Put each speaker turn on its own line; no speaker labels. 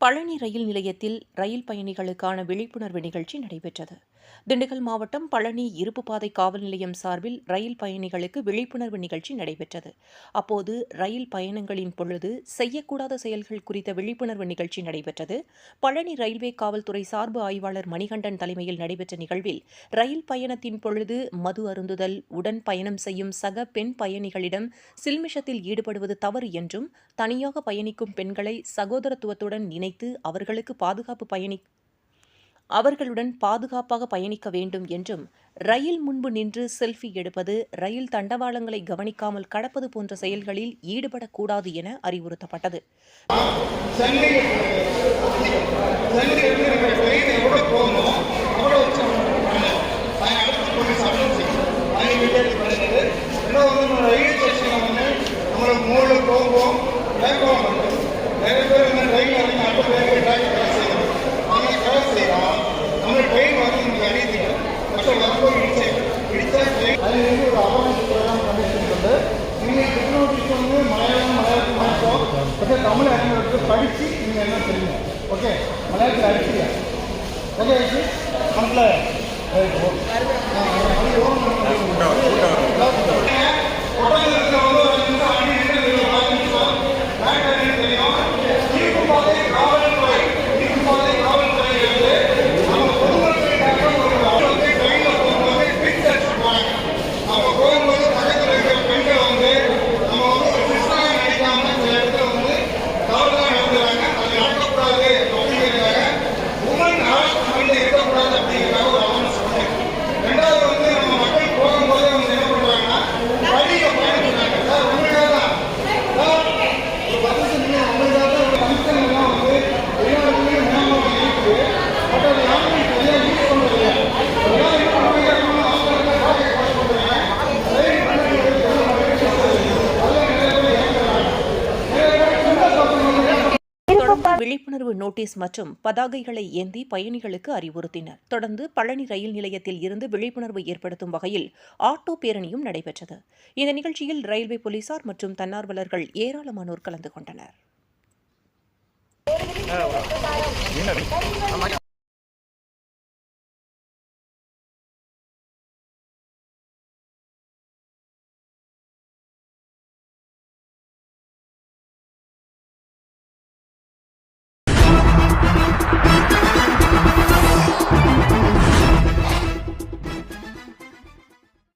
பழனி ரயில் நிலையத்தில் ரயில் பயணிகளுக்கான விழிப்புணர்வு நிகழ்ச்சி நடைபெற்றது. திண்டுக்கல் மாவட்டம் பழனி இருப்புப்பாதை காவல் நிலையம் சார்பில் ரயில் பயணிகளுக்கு விழிப்புணர்வு நிகழ்ச்சி நடைபெற்றது. அப்போது ரயில் பயணங்களின் பொழுது செய்யக்கூடாத செயல்கள் குறித்த விழிப்புணர்வு நிகழ்ச்சி நடைபெற்றது. பழனி ரயில்வே காவல்துறை சார்பு ஆய்வாளர் மணிகண்டன் தலைமையில் நடைபெற்ற நிகழ்வில் ரயில் பயணத்தின் பொழுது மது அருந்துதல் உடன் பயணம் செய்யும் சக பெண் பயணிகளிடம் சில்மிஷத்தில் ஈடுபடுவது தவறு என்றும் தனியாக பயணிக்கும் பெண்களை சகோதரத்துவத்துடன் இணைத்து அவர்களுக்கு பாதுகாப்பு பயணி அவர்களுடன் பாதுகாப்பாக பயணிக்க வேண்டும் என்றும் ரயில் முன்பு நின்று செல்ஃபி எடுப்பது ரயில் தண்டவாளங்களை கவனிக்காமல் கடப்பது போன்ற செயல்களில் ஈடுபடக்கூடாது என அறிவுறுத்தப்பட்டது.
ஃபஸ்ட்டு வரும்போது இடிச்சு இடிச்சா ட்ரெயின் அது வந்து ஒரு அவேர்னஸ் ப்ரோக்ராம் பண்ணிட்டு நீங்கள் டெக்னாலஜிக்கு
விழிப்புணர்வு நோட்டீஸ் மற்றும் பதாகைகளை ஏந்தி பயணிகளுக்கு அறிவுறுத்தினர். தொடர்ந்து பழனி ரயில் நிலையத்தில் இருந்து விழிப்புணர்வு ஏற்படுத்தும் வகையில் ஆட்டோ பேரணியும் நடைபெற்றது. இந்த நிகழ்ச்சியில் ரயில்வே போலீசார் மற்றும் தன்னார்வலர்கள் ஏராளமானோர் கலந்து கொண்டனர்.